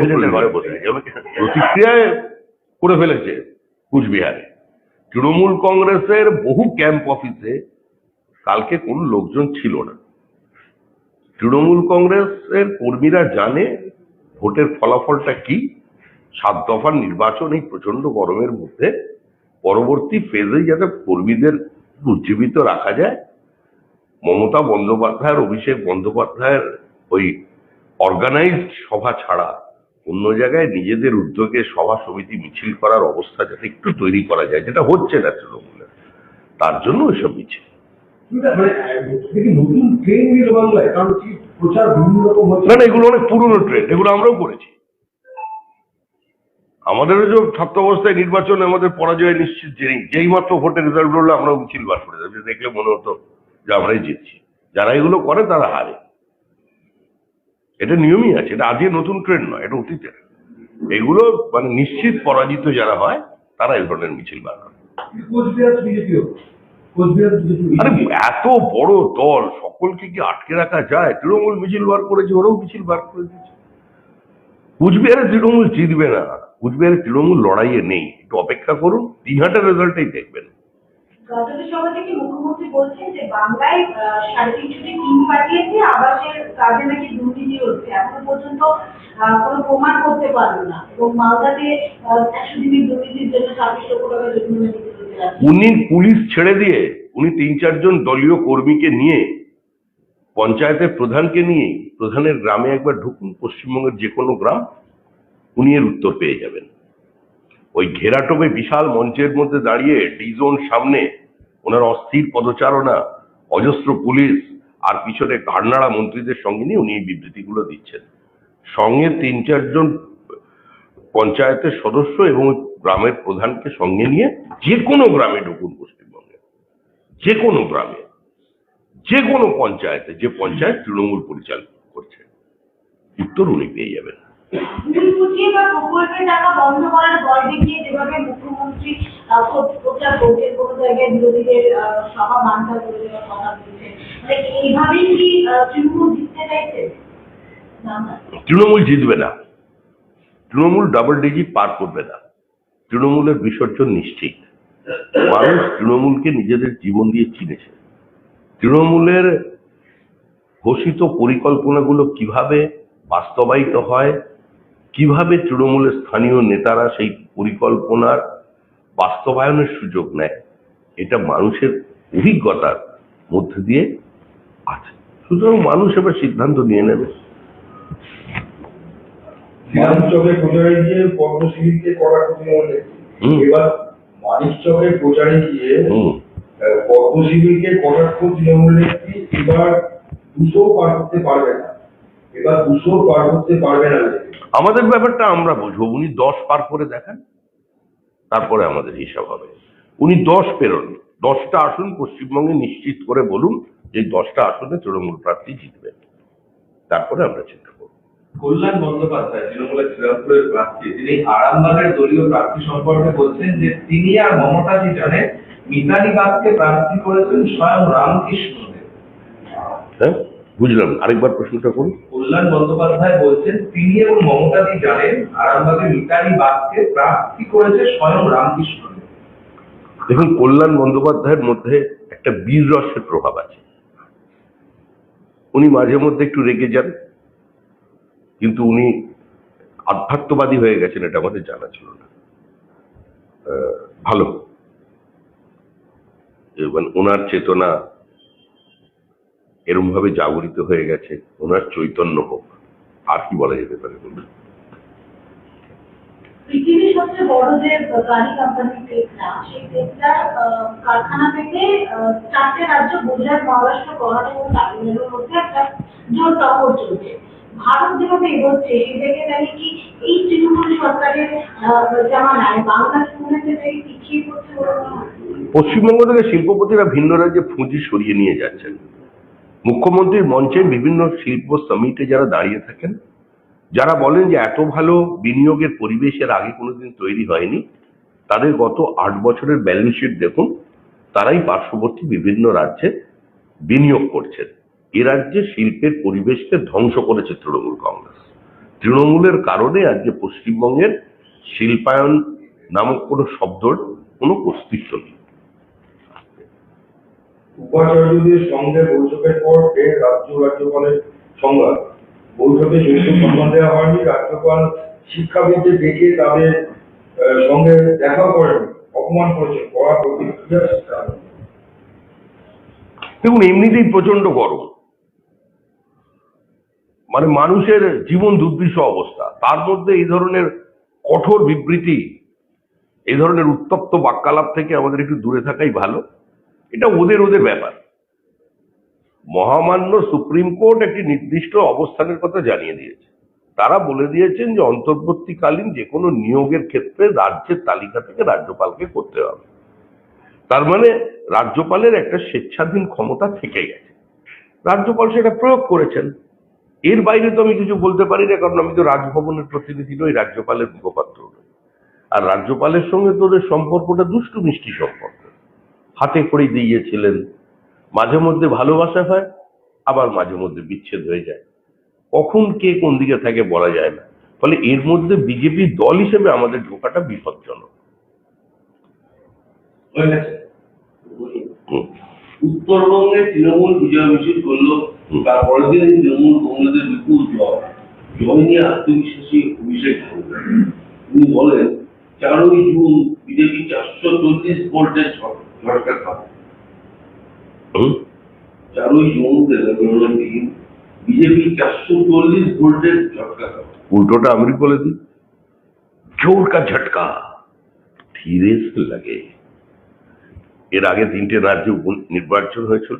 প্রেসিডেন্টের ঘরে বসে প্রতিক্রিয়ায় করে ফেলেছে কুচবিহারে। তৃণমূল কংগ্রেসের বহু ক্যাম্প অফিসে কালকে কোনো লোকজন ছিল না। তৃণমূল কংগ্রেসের কর্মীরা জানে ভোটের ফলাফলটা কি। সাত দফার নির্বাচন এই প্রচণ্ড গরমের মধ্যে। পরবর্তী ফেজে যাতে কর্মীদের উজ্জীবিত রাখা যায় মমতা বন্দ্যোপাধ্যায়ের অভিষেক বন্দ্যোপাধ্যায়ের ওই অর্গানাইজড সভা ছাড়া অন্য জায়গায় নিজেদের উদ্যোগে সভা সমিতি মিছিল করার অবস্থা যাতে একটু তৈরি করা যায় যেটা হচ্ছে না তৃণমূলের তার জন্য ওইসব মিছিল। মানে না না এগুলো অনেক পুরনো ট্রেন্ড এগুলো আমরাও করেছি। আমাদেরও যে ছাত্র অবস্থায় নির্বাচনে আমাদের পরাজয় নিশ্চিত যেই মাত্র ভোটের রেজাল্ট হলো আমরা মিছিল বার করে দেখলে মনে হতো যে আমরাই জিতছি। যারা এগুলো করে তারা হারে। এটা নিয়মই আছে এটা আজকে নতুন ট্রেন্ড নয় এটা অতীতের। এগুলো মানে নিশ্চিত পরাজিত যারা হয় তারা এই ধরনের মিছিল বার করে। আরে এত বড় দল সকলকে কি আটকে রাখা যায়? তৃণমূল মিছিল বার করেছে ওরাও মিছিল বার করে দিয়েছে। কুচবিহারে তৃণমূল জিতবে না। কুচবিহারে তৃণমূল লড়াইয়ে নেই। একটু অপেক্ষা করুন দিনহাটার রেজাল্টটাই দেখবেন। গতকাল সভা থেকে মুখ্যমন্ত্রী বলছেন যে বাংলায় সাড়ে তিনশোটি টিম পাঠিয়েছে আবাসের কাজে নাকি দুর্নীতি হচ্ছে এখনও পর্যন্ত কোনো প্রমাণ করতে পারল না। এবং মালদাতে একশো দিনের দুর্নীতির জন্য ছাব্বিশ লক্ষ টাকা জরিমানা উনি পুলিশ ছেড়ে দিয়ে, উনি তিন চারজন দলীয় কর্মীকে নিয়ে, পঞ্চায়েতের প্রধানকে নিয়ে, প্রধানের গ্রামে একবার ঢুকুন, পশ্চিমবঙ্গের যে কোনো গ্রাম, উনি এর উত্তর পেয়ে যাবেন। ওই ঘেরাটোপে বিশাল মঞ্চের মধ্যে দাঁড়িয়ে, ডিজোন সামনে ওনার অস্থির পদচারণা, অজস্র পুলিশ আর পিছনে ঘাড়নাড়া মন্ত্রীদের সঙ্গে নিয়ে উনি এই বিবৃতিগুলো দিচ্ছেন। সঙ্গে তিন চারজন পঞ্চায়েতের সদস্য এবং গ্রামের প্রধানকে সঙ্গে নিয়ে যে কোনো গ্রামে ঢুকুন পশ্চিমবঙ্গে। যে কোনো গ্রামে, যে কোনো পঞ্চায়েতে, যে পঞ্চায়েত তৃণমূল পরিচালনা করছে। উত্তর উনি পেয়ে যাবেন। মানে তৃণমূল জিতবে না। তৃণমূল ডাবল ডিজিট পার করবে না। তৃণমূলের বিসর্জন নিশ্চিত। মানুষ তৃণমূলকে নিজেদের জীবন দিয়ে চিনেছে। তৃণমূলের ঘোষিত পরিকল্পনাগুলো কীভাবে বাস্তবায়িত হয় কীভাবে তৃণমূলের স্থানীয় নেতারা সেই পরিকল্পনার বাস্তবায়নের সুযোগ নেয় এটা মানুষের অভিজ্ঞতার মধ্যে দিয়ে আছে। সুতরাং মানুষ এবার সিদ্ধান্ত নিয়ে নেবে। মানিক প্রচারে গিয়ে পদ্মশ্রীকে করা তৃণমূলে এবার মানিক চকে প্রচারে গিয়ে হুম। আহ, পদ্মশ্রীকে কটাক্ষ তৃণমূল নেত্রী এবার দুশো পার করতে পারবে না? এবার দুশো পার করতে পারবে না আমাদের ব্যাপারটা আমরা বুঝব। উনি দশ পার করে দেখান তারপরে আমাদের হিসাব হবে। উনি দশ পেরোন দশটা আসন পশ্চিমবঙ্গে নিশ্চিত করে বলুন যে দশটা আসনে তৃণমূল প্রার্থী জিতবে তারপরে আমরা চিন্তা করব। কল্যাণ বন্দ্যোপাধ্যায় তৃণমূলের শ্রীরামপুরের প্রার্থী তিনি আরামবাগের দলীয় প্রার্থী সম্পর্কে বলছেন যে তিনি আর মমতাজি জানেন মিতালি বাগকে প্রার্থী করেছেন স্বয়ং রামকৃষ্ণ হ্যাঁ বুঝলাম। আরেকবার প্রশ্নটা করুন। কল্যাণ বন্দ্যোপাধ্যায় বলছেন, তিনি এবং মমতাজি জানেন আরামবাগে মিতালি বাগকে প্রার্থী করেছে স্বয়ং রামকৃষ্ণ। দেখুন, কল্যাণ বন্দ্যোপাধ্যায়ের মধ্যে একটা বীর রসের প্রভাব আছে। উনি মাঝে মধ্যে একটু রেগে যান, কিন্তু উনি আধ্যাত্মবাদী হয়ে গেছেন, এটা আমাদের জানা ছিল না। ভালো। এবং ওনার চেতনা এরম ভাবে জাগরিত হয়ে গেছে ওনার চৈতন্য হোক। আর কি বলা যেতে পারে বলুন? পৃথিবীর সবচেয়ে বড় যে গাড়ি কোম্পানি টেসলা সেই টেসলা কারখানা থেকে চারটে রাজ্য গুজরাট মহারাষ্ট্র কর্ণাটক এবং তামিলনাড়ুর মধ্যে একটা জোর টক্কর চলছে। ভারত যেভাবে এগোচ্ছে সে জায়গায় দাঁড়িয়ে কি এই তৃণমূল সরকারের জামানায় বাংলা স্কুলের থেকে পিছিয়ে পড়ছে বলে? পশ্চিমবঙ্গ থেকে শিল্পপতিরা ভিন্ন রাজ্যে পুঁজি সরিয়ে নিয়ে যাচ্ছেন। মুখ্যমন্ত্রীর মঞ্চে বিভিন্ন শিল্প সামিটে যারা দাঁড়িয়ে থাকেন, যারা বলেন যে এত ভালো বিনিয়োগের পরিবেশের আগে কোনোদিন তৈরি হয়নি, তাদের গত আট বছরের ব্যালেন্স শিট দেখুন, তারাই পার্শ্ববর্তী বিভিন্ন রাজ্যে বিনিয়োগ করছেন। এ রাজ্যে শিল্পের পরিবেশকে ধ্বংস করেছে তৃণমূল কংগ্রেস। তৃণমূলের কারণে আজকে পশ্চিমবঙ্গের শিল্পায়ন নামক কোনো শব্দর কোনো অস্তিত্ব নেই। উপাচার্যদের সঙ্গে বৈঠকের পর ফের রাজ্য রাজ্যপালের সংবাদ। বৈঠকে যৌথ সম্মান দেওয়া হয়নি। রাজ্যপাল শিক্ষাবিদদের ডেকে তাদের সঙ্গে দেখা করেন, অপমান কড়া প্রতিক্রিয়া দেখুন, এমনিতেই প্রচণ্ড গরম। মানে মানুষের জীবন দুর্বিষ অবস্থা। তার মধ্যে এই ধরনের কঠোর বিবৃতি, এই ধরনের উত্তপ্ত বাক্যালাপ থেকে আমাদের একটু দূরে থাকাই ভালো। এটা ওদের ওদের ব্যাপার। মহামান্য সুপ্রিম কোর্ট একটি নির্দিষ্ট অবস্থানের কথা জানিয়ে দিয়েছে। তারা বলে দিয়েছেন যে অন্তর্বর্তীকালীন যে কোনো নিয়োগের ক্ষেত্রে রাজ্যের তালিকা থেকে রাজ্যপালকে করতে হবে। তার মানে রাজ্যপালের একটা স্বেচ্ছাধীন ক্ষমতা থেকে গেছে। রাজ্যপাল সেটা প্রয়োগ করেছেন। এর বাইরে তো আমি কিছু বলতে পারি না, কারণ আমি তো রাজভবনের প্রতিনিধি নই, রাজ্যপালের মুখপাত্র নই। আর রাজ্যপালের সঙ্গে তো ওদের সম্পর্কটা দুষ্টু মিষ্টি সম্পর্ক। হাতে করে দিয়েছিলেন। মাঝে মধ্যে ভালোবাসা হয় আবার মাঝে মধ্যে বিচ্ছেদ হয়ে যায়। কখন কে কোন দিকে থাকে বলা যায় না। ফলে এর মধ্যে বিজেপি দল হিসেবে আমাদের ঢোকাটা বিপজ্জনক। উত্তরবঙ্গে তৃণমূল বিজয় মিছিল করল। তারপরের দিন তৃণমূল কংগ্রেসের বিপুল জয়। জয় নিয়ে আত্মবিশ্বাসী অভিষেক তিনি বলেন চারই জুন বিজেপি চারশো চল্লিশ ভোল্টের ঝট- ঝটকা খাবে হুম? চারই জুন তেলেঙ্গানার দিন বিজেপি চারশো চল্লিশ ভোল্টের ঝটকা খাবে उल्टोटा अमृत बोले दी जोर का झटका ধীরে সে লাগে এর আগে তিনটে রাজ্যে উপ- নির্বাচন হয়েছিল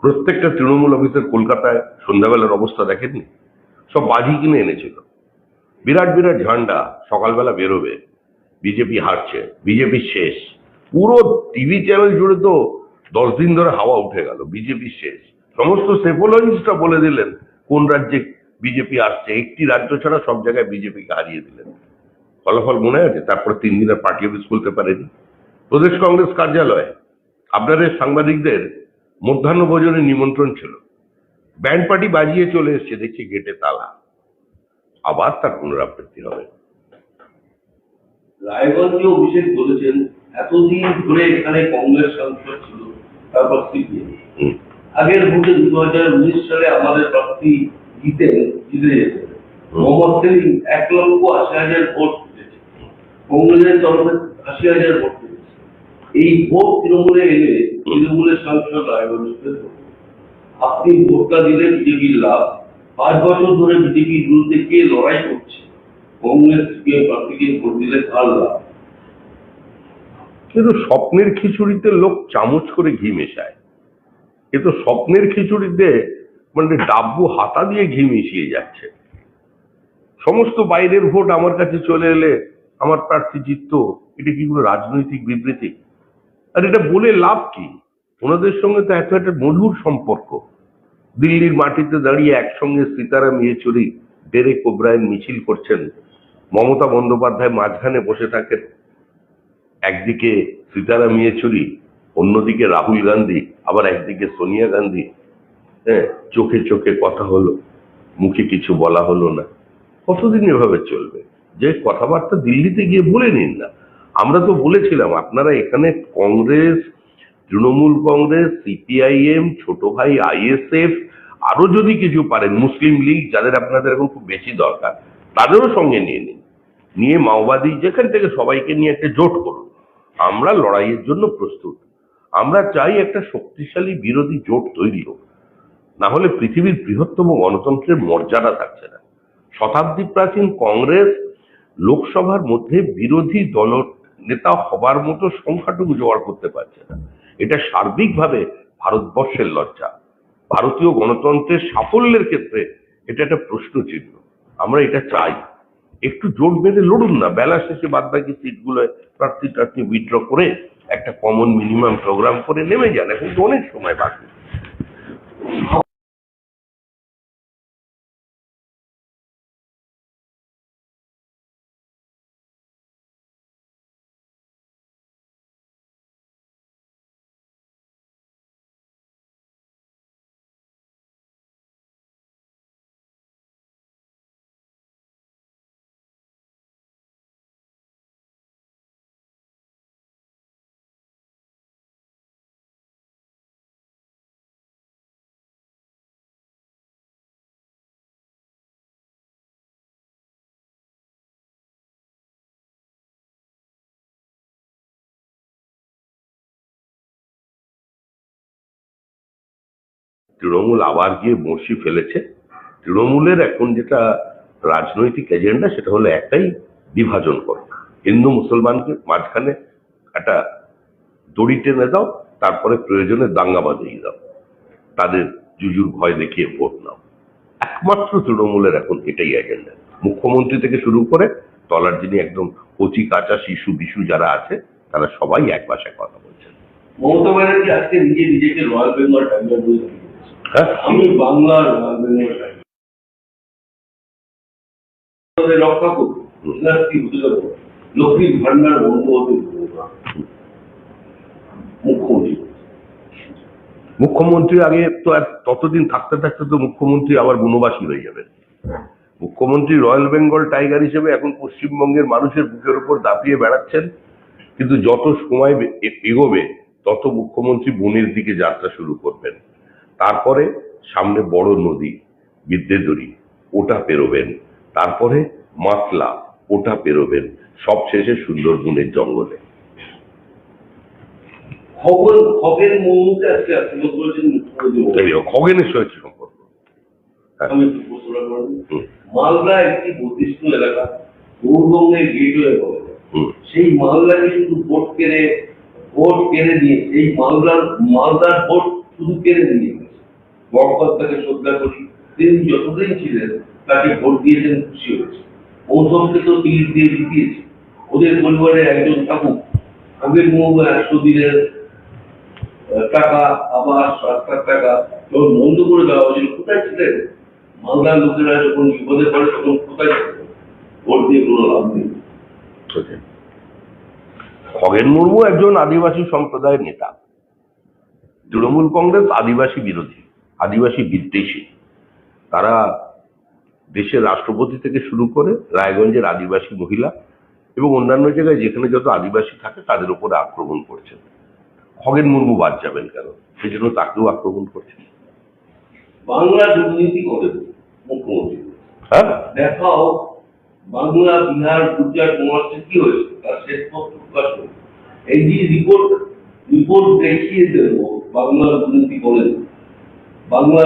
প্রত্যেকটা তৃণমূল অফিসের কলকাতায় সন্ধ্যাবেলার অবস্থা দেখেননি সব বাজি কিনে এনেছিল বিরাট বিরাট ঝান্ডা সকালবেলা বেরোবে বিজেপি হারছে বিজেপি শেষ পুরো টিভি চ্যানেল জুড়ে তো দশ দিন ধরে হাওয়া উঠে গেল, বিজেপি শেষ। সমস্ত সেফোলজিস্টরা বলে দিলেন, কোন রাজ্যে বিজেপি আসছে? একটি রাজ্য ছাড়া সব জায়গায় বিজেপিকে হারিয়ে দিলেন। ফলাফল মনে আছে? তারপর তিন দিনের পার্টি অফিস খুলতে পারেনি। প্রদেশ কংগ্রেস কার্যালয়ে আপনাদের সাংবাদিকদের মধ্যাহ্ন ভোজনের নিমন্ত্রণ ছিল। ব্যান্ড পার্টি বাজিয়ে চলে এসছে দেখছি গেটে তালা। আবার তার পুনরাবৃত্তি হবে। রায়গঞ্জে অভিষেক বলেছেন এতদিন ধরে এখানে কংগ্রেস সাংসদ ছিল তারপর সিপিএম। আগের ভোটে দু হাজার উনিশ সালে আমাদের প্রার্থী জিতে জিতে যেতেন মোহাম্মদ সেলিম এক লক্ষ আশি হাজার ভোট পেয়েছে কংগ্রেসের তরফে আশি হাজার ভোট পেয়েছে এই ভোট তৃণমূলে এলে তৃণমূলের সাংসদ পেত। আপনি ভোটটা দিলে বিজেপির লাভ। পাঁচ বছর ধরে বিজেপির বিরুদ্ধে কে লড়াই করছে? কংগ্রেস প্রার্থীকে ভোট দিলে কার লাভ? কিন্তু স্বপ্নের খিচুড়িতে লোক চামচ করে ঘি মেশায়। কিন্তু স্বপ্নের খিচুড়িতে মানে ডাব্বু হাতা দিয়ে ঘি মিশিয়ে যাচ্ছে। সমস্ত বাইরের ভোট আমার কাছে চলে এলে আমার প্রার্থী জিততো, এটা কি কোনো রাজনৈতিক বিবৃতি? আর এটা বলে লাভ কি? ওনাদের সঙ্গে তো এত একটা মধুর সম্পর্ক। দিল্লির মাটিতে দাঁড়িয়ে একসঙ্গে সীতারাম ইয়েচুরি ডেরেক ওব্রায়ন মিছিল করছেন, মমতা বন্দ্যোপাধ্যায় মাঝখানে বসে থাকেন। একদিকে সীতারাম ইয়েচুরি অন্যদিকে রাহুল গান্ধী, আবার একদিকে সোনিয়া গান্ধী। হ্যাঁ চোখে চোখে কথা হলো, মুখে কিছু বলা হলো না। কতদিন এভাবে চলবে? যে কথাবার্তা দিল্লিতে গিয়ে বলে নিন না। আমরা তো বলেছিলাম, আপনারা এখানে কংগ্রেস, তৃণমূল কংগ্রেস, সিপিআইএম, ছোট ভাই, আইএসএফ, আরও যদি কিছু পারেন, মুসলিম লীগ, যাদের আপনাদের এখন খুব বেশি দরকার, তাদেরও সঙ্গে নিয়ে নিন। নিয়ে মাওবাদী, যেখান থেকে সবাইকে নিয়ে একটা জোট করুন। আমরা লড়াইয়ের জন্য প্রস্তুত। আমরা চাই একটা শক্তিশালী বিরোধী জোট তৈরি হোক। না হলে পৃথিবীর বৃহত্তম গণতন্ত্রের মর্যাদা থাকছে না। শতাব্দী প্রাচীন কংগ্রেস লোকসভার মধ্যে বিরোধী দল নেতা হবার মতো সংখ্যাটুকু জোগাড় করতে পারছে না। এটা সার্বিকভাবে ভারতবর্ষের লজ্জা। ভারতীয় গণতন্ত্রের সাফল্যের ক্ষেত্রে এটা একটা প্রশ্ন চিহ্ন আমরা এটা চাই। একটু জোট বেঁধে লড়ুন না। বেলা শেষে বাদ বাকি সিটগুলো প্রার্থী টার্থী উইথড্র করে একটা কমন মিনিমাম প্রোগ্রাম করে নেমে যান। এখন তো অনেক সময় বাকি। তৃণমূল আবার গিয়ে বড়শি ফেলেছে। তৃণমূলের এখন যেটা রাজনৈতিক এজেন্ডা, সেটা হলো একটাই বিভাজন করো। হিন্দু মুসলমানকে মাঝখানে একটা দড়ি টেনে দাও, তারপরে প্রয়োজনে দাঙ্গা বাজিয়ে দাও। তাদের জুজুর ভয় দেখিয়ে ভোট নাও। একমাত্র তৃণমূলের এখন এটাই এজেন্ডা। মুখ্যমন্ত্রী থেকে শুরু করে তলার যিনি একদম কচি কাঁচা শিশু বিশু যারা আছে, তারা সবাই এক ভাষায় কথা বলছেন। মমতা ব্যানার্জি আজকে নিজে নিজেকে রয়্যাল বেঙ্গল টাইগার আমি বাংলার রক্ষা করব লক্ষ্মীর ভান্ডার বন্ধ হতে মুখ্যমন্ত্রী। মুখ্যমন্ত্রী আগে তো ততদিন থাকতে থাকতে তো মুখ্যমন্ত্রী আবার বনবাসী হয়ে যাবেন মুখ্যমন্ত্রী রয়্যাল বেঙ্গল টাইগার হিসেবে এখন পশ্চিমবঙ্গের মানুষের বুকের উপর দাপিয়ে বেড়াচ্ছেন। কিন্তু যত সময় এগোবে তত মুখ্যমন্ত্রী বনের দিকে যাত্রা শুরু করবেন। তারপরে সামনে বড় নদী বিদ্যেদরী ওটা পেরোবেন। তারপরে মাতলা ওটা পেরোবেন। সব শেষে সুন্দরবনের জঙ্গলে। খগেনের সম্পর্ক। মালদা একটি এলাকা পূর্ববঙ্গের গেটওয়ে সেই মালদাকে শুধু ভোট কেড়ে ভোট কেড়ে নিয়ে মালদার ভোট শুধু কেড়ে নিয়ে। গেছে বরকর্তাকে শ্রদ্ধা করি। তিনি যতদিন ছিলেন, তাকে ভোট দিয়েছেন, খুশি হয়েছে। মৌসুমকে তো টিকিট দিয়ে জিতিয়েছে। ওদের পরিবারে একজন থাকুক আগের মুখ একশো দিনের টাকা, আবাস, রাস্তার টাকা, যখন বন্ধ করে দেওয়া হয়েছিল, কোথায় ছিলেন? মালদার লোকেরা যখন বিপদে পড়ে, তখন কোথায় ছিলেন? ভোট দিয়ে কোনো লাভ নেই। খগেন মুর্মু একজন আদিবাসী সম্প্রদায়ের নেতা। তৃণমূল কংগ্রেস আদিবাসী বিরোধী। আদিবাসী বিদ্বেষী। তারা দেশের রাষ্ট্রপতি থেকে শুরু করে রায়গঞ্জের আদিবাসী মহিলা এবং অন্যান্য জায়গায় যেখানে যত আদিবাসী থাকে তাদের উপরে আক্রমণ করছেন। খগেন মুর্মু বাদ যাবেন কেন? সেজন্য তাকেও আক্রমণ করছেন। বাংলা দুর্নীতি করে মুখ্যমন্ত্রী। হ্যাঁ? দেখাও বাংলা বিহার গুজরাট মহারাষ্ট্রে কি হয়েছে? তার শেষ প্রকাশ এই যে রিপোর্ট রিপোর্ট দেখিয়ে দেব বাংলা দুর্নীতি করেন বাংলা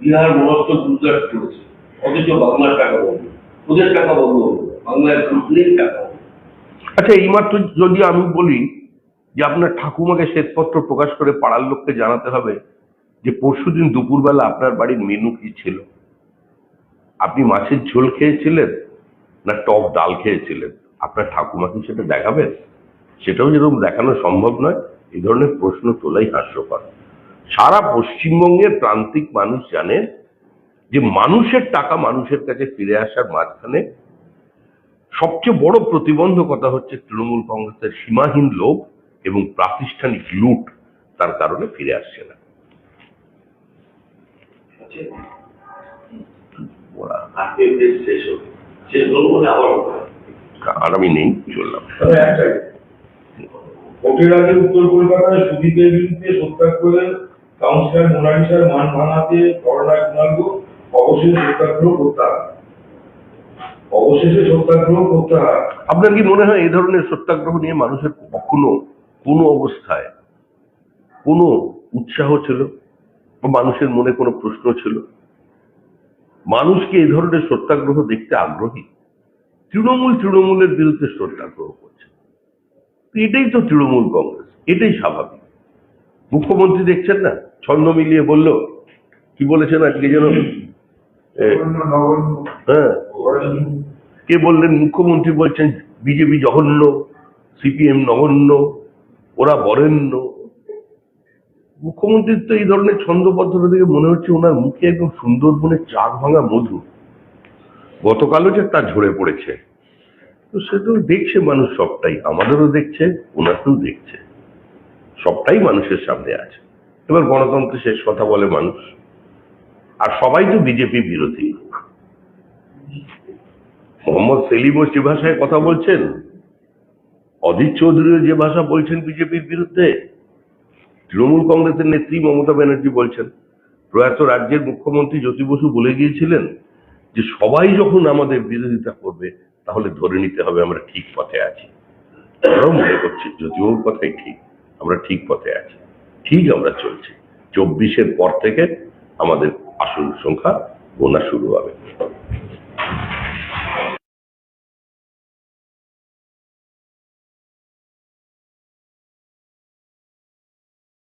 বিহার মহারাষ্ট্র গুজরাট করেছে। অথচ বাংলার টাকা বন্ধ। ওদের টাকা বন্ধ হবে। বাংলায় দুর্নীতির টাকা। আচ্ছা এইমাত্র যদি আমি বলি যে আপনার ঠাকুমাকে শ্বেতপত্র প্রকাশ করে পাড়ার লোককে জানাতে হবে যে পরশুদিন দুপুরবেলা আপনার বাড়ির মেনু কি ছিল? আপনি মাছের ঝোল খেয়েছিলেন না টক ডাল খেয়েছিলেন? আপনার ঠাকুমা কি সেটা দেখাবেন? সেটাও যেরকম দেখানো সম্ভব নয়। এই ধরনের প্রশ্ন তোলাই হাস্যকর। সারা পশ্চিমবঙ্গের প্রান্তিক মানুষ জানে যে মানুষের টাকা মানুষের কাছে ফিরে আসার মাঝখানে সবচেয়ে বড় প্রতিবন্ধকতা হচ্ছে তৃণমূল কংগ্রেসের সীমাহীন লোভ এবং প্রাতিষ্ঠানিক লুট তার কারণে ফিরে আসছে না। আর আমি নেই, চললাম উত্তর কলকাতায় সুদীপের বিরুদ্ধে সত্যাগ্রহের কাউন্সিলর মোনালিসার মান ভাঙাতে করোনা কুণালগো অবশেষে সত্যাগ্রহ প্রত্যাহার অবশেষে সত্যাগ্রহ প্রত্যাহার আপনার কি মনে হয় এই ধরনের সত্যাগ্রহ নিয়ে মানুষের কখনো কোনো অবস্থায় কোনো উৎসাহ ছিল? মানুষের মনে কোনো প্রশ্ন ছিল? মানুষকে এই ধরনের সত্যাগ্রহ দেখতে আগ্রহী? তৃণমূল তৃণমূলের বিরুদ্ধে সত্যাগ্রহ করছে। এটাই তো তৃণমূল কংগ্রেস, এটাই স্বাভাবিক। মুখ্যমন্ত্রী দেখছেন না? ছন্দ মিলিয়ে বলল। কি বলেছেন আজকে যেন? হ্যাঁ। কে বললেন? মুখ্যমন্ত্রী বলছেন, বিজেপি জঘন্য, সিপিএম নগণ্য, ওরা বরেণ্য। মুখ্যমন্ত্রীর তো এই ধরনের ছন্দবদ্ধতা দেখে মনে হচ্ছে ওনার মুখে একদম সুন্দরবনের চাক ভাঙা মধু। গতকালও যে তা ঝরে পড়েছে। তো সে তো দেখছে মানুষ সবটাই। আমাদেরও দেখছে, ওনাকেও দেখছে। সবটাই মানুষের সামনে আছে। এবার গণতন্ত্রে শেষ কথা বলে মানুষ। আর সবাই তো বিজেপি বিরোধী। মোহাম্মদ সেলিমও যে ভাষায় কথা বলছেন? অধীর চৌধুরীও যে ভাষা বলছেন বিজেপির বিরুদ্ধে? তৃণমূল কংগ্রেসের নেত্রী মমতা ব্যানার্জি বলছেন, প্রয়াত রাজ্যের মুখ্যমন্ত্রী জ্যোতি বসু বলে গিয়েছিলেন যে সবাই যখন আমাদের বিরোধিতা করবে, তাহলে ধরে নিতে হবে আমরা ঠিক পথে আছি। আমরাও মনে করছি জ্যোতিবাবুর কথাই ঠিক। আমরা ঠিক পথে আছি। ঠিক আমরা চলছি। চব্বিশের পর থেকে আমাদের আসল সংখ্যা গোনা শুরু হবে।